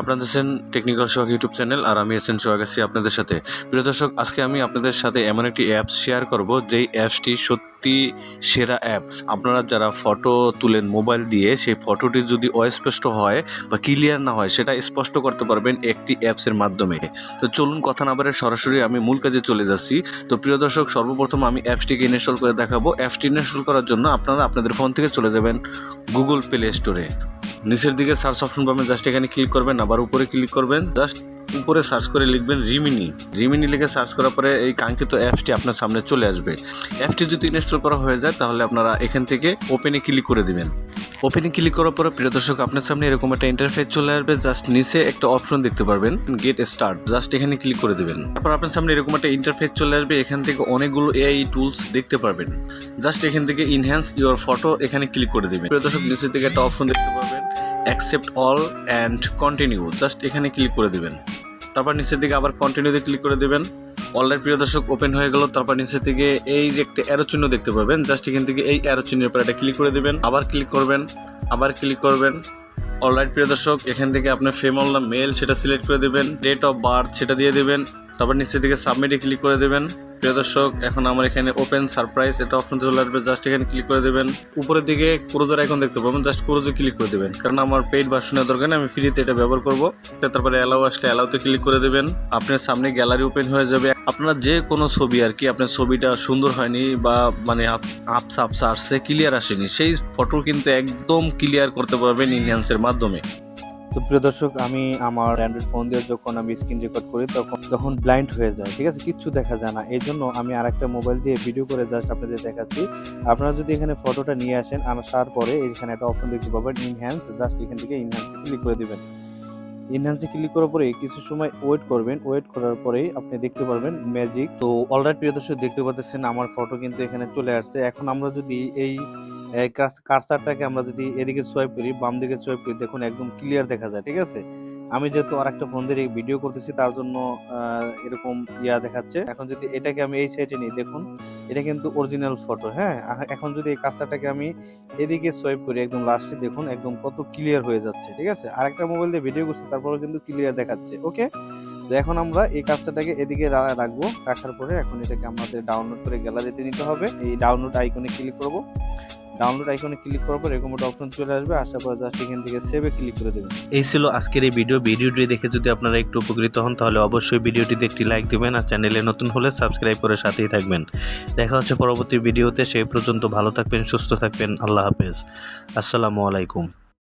আপনাদের আছেন technical Sohag YouTube channel আর আমি আছেন সোহাগ আছি আপনাদের সাথে। প্রিয় দর্শক, আজকে আমি আপনাদের সাথে এমন একটি অ্যাপস শেয়ার করব, যেই অ্যাপসটি সত্যি সেরা অ্যাপস। আপনারা যারা ফটো তুলেন মোবাইল দিয়ে, সেই ফটোটি যদি অস্পষ্ট হয় বা ক্লিয়ার না হয়, সেটা স্পষ্ট করতে পারবেন একটি অ্যাপসের মাধ্যমে। তো চলুন কথা না বাড়ে, সরাসরি আমি মূল কাজে চলে যাচ্ছি। তো প্রিয় দর্শক, সর্বপ্রথম আমি অ্যাপসটিকে ইনস্টল করে দেখাবো। অ্যাপসটি ইনস্টল করার জন্য আপনারা আপনাদের ফোন থেকে চলে যাবেন গুগল প্লে স্টোরে নিচের দিকে সার্চ অপশন পাবেন জাস্ট এখানে ক্লিক করবেন, আবার উপরে ক্লিক করবেন জাস্ট উপরে সার্চ করে লিখবেন রিমিনি রিমিনি লিখে সার্চ করার পরে এই কাঙ্ক্ষিত অ্যাপসটি আপনার সামনে চলে আসবে। অ্যাপটি যদি ইনস্টল করা হয়ে যায়, তাহলে আপনারা এখান থেকে ওপেনে ক্লিক করে দিবেন। ওপেনে ক্লিক করার পরে, প্রিয় দর্শক, আপনার সামনে এরকম একটা ইন্টারফেস চলে আসবে। জাস্ট নিচে একটা অপশন দেখতে পারবেন গেট স্টার্ট জাস্ট এখানে ক্লিক করে দিবেন। তারপর আপনার সামনে এরকম একটা ইন্টারফেস চলে আসবে। এখান থেকে অনেকগুলো এআই টুলস দেখতে পারবেন। জাস্ট এখান থেকে ইনহ্যান্স ইউর ফটো এখানে ক্লিক করে দিবেন। প্রিয় দর্শক, নিচের দিকে একটা অপশন দেখতে পারবেন accept all and continue just এখানে ক্লিক করে দিবেন। তারপর নিচের দিকে আবার কন্টিনিউতে ক্লিক করে দেবেন। অলরেডি প্রিয় দর্শক ওপেন হয়ে গেল। তারপর নিচে থেকে এই যে একটা অ্যারো চিহ্ন দেখতে পাবেন। জাস্ট এখান থেকে এই অ্যারো চিহ্নের উপর এটা ক্লিক করে দেবেন। আবার ক্লিক করবেন, আবার ক্লিক করবেন। অলরাইট প্রিয় দর্শক, এখান থেকে আপনার ফেমল না মেল সেটা সিলেক্ট করে দেবেন। ডেট অফ বার্থ সেটা দিয়ে দেবেন। তারপর নিচের দিকে সাবমিটে ক্লিক করে দেবেন। প্রিয় দর্শক, এখন আমার এখানে ওপেন সারপ্রাইজ এটা অপশন চলে আসবে জাস্ট এখানে ক্লিক করে দেবেন। উপরের দিকে ক্রোজের আইকন দেখতে পাবেন জাস্ট ক্রোজে ক্লিক করে দেবেন। কারণ আমার পেইড ভার্সনের দরকার আমি ফ্রিতে এটা ব্যবহার করব। তারপরে অ্যালাউ আসলে অ্যালাউতে ক্লিক করে দেবেন। আপনার সামনে গ্যালারি ওপেন হয়ে যাবে। আপনার যে কোনো ছবি আর কি, আপনার ছবিটা সুন্দর হয়নি বা মানে আপ- আপসা আপসা আসছে ক্লিয়ার আসেনি, সেই ফটো কিন্তু একদম ক্লিয়ার করতে পারবেন ইনহ্যান্সের মাধ্যমে। তো প্রিয় দর্শক, আমি আমার অ্যান্ড্রয়েড ফোন দিয়ে যখন আমি স্ক্রিন রেকর্ড করি, তখন তখন ব্লাইন্ড হয়ে যায়, ঠিক আছে? কিচ্ছু দেখা যায় না। এই জন্য আমি আরেকটা মোবাইল দিয়ে ভিডিও করে জাস্ট আপনাদের দেখাচ্ছি। আপনারা যদি এখানে ফটোটা নিয়ে আসেন আসার পরে এখানে একটা অপশন দেখতে পাবেন ইনহ্যান্স জাস্ট এখান থেকে ইনহ্যান্সে ক্লিক করে দেবেন। ইনহ্যান্সে ক্লিক করার পরে কিছু সময় ওয়েট করবেন। ওয়েট করার পরেই আপনি দেখতে পারবেন ম্যাজিক তো অলরাইট প্রিয় দর্শক, দেখতে পাচ্ছেন আমার ফটো কিন্তু এখানে চলে আসছে। এখন আমরা যদি এই কার্সারটাকে আমরা যদি এদিকে সোয়াইপ করি, বাম দিকে সোয়াইপ করি, দেখুন একদম ক্লিয়ার দেখা যায়, ঠিক আছে? আমি যেহেতু আর একটা ফোন দিয়ে ভিডিও করতেছি, তার জন্য এরকম ইয়া দেখাচ্ছে। এখন যদি এটাকে আমি এই সাইডে নিই, দেখুন, এটা কিন্তু অরিজিনাল ফটো হ্যাঁ? এখন যদি এই কার্সারটাকে আমি এদিকে সোয়াইপ করি, একদম লাস্টে দেখুন, একদম কত ক্লিয়ার হয়ে যাচ্ছে, ঠিক আছে? আরেকটা মোবাইল দিয়ে ভিডিও করছি তারপরে কিন্তু ক্লিয়ার দেখাচ্ছে ওকে তো এখন আমরা এই কাজটাকে এদিকে রাখব, রাখার পরে এখন এটাকে আমাদের ডাউনলোড করে গ্যালারিতে নিতে হবে। এই ডাউনলোড আইকনে ক্লিক করব। ডাউনলোড আইকনে ক্লিক করার পর এরকম অপশন চলে আসবে। আসার পর জাস্ট এখান থেকে সেভে ক্লিক করে দেবেন। এই ছিল আজকের এই ভিডিও ভিডিওটি দেখে যদি আপনারা একটু উপকৃত হন, তাহলে অবশ্যই ভিডিওটিতে একটি লাইক দিবেন আর চ্যানেলে নতুন হলে সাবস্ক্রাইব করে সাথেই থাকবেন। দেখা হচ্ছে পরবর্তী ভিডিওতে সেই পর্যন্ত ভালো থাকবেন, সুস্থ থাকবেন। আল্লাহ হাফেজ। আসসালামু আলাইকুম।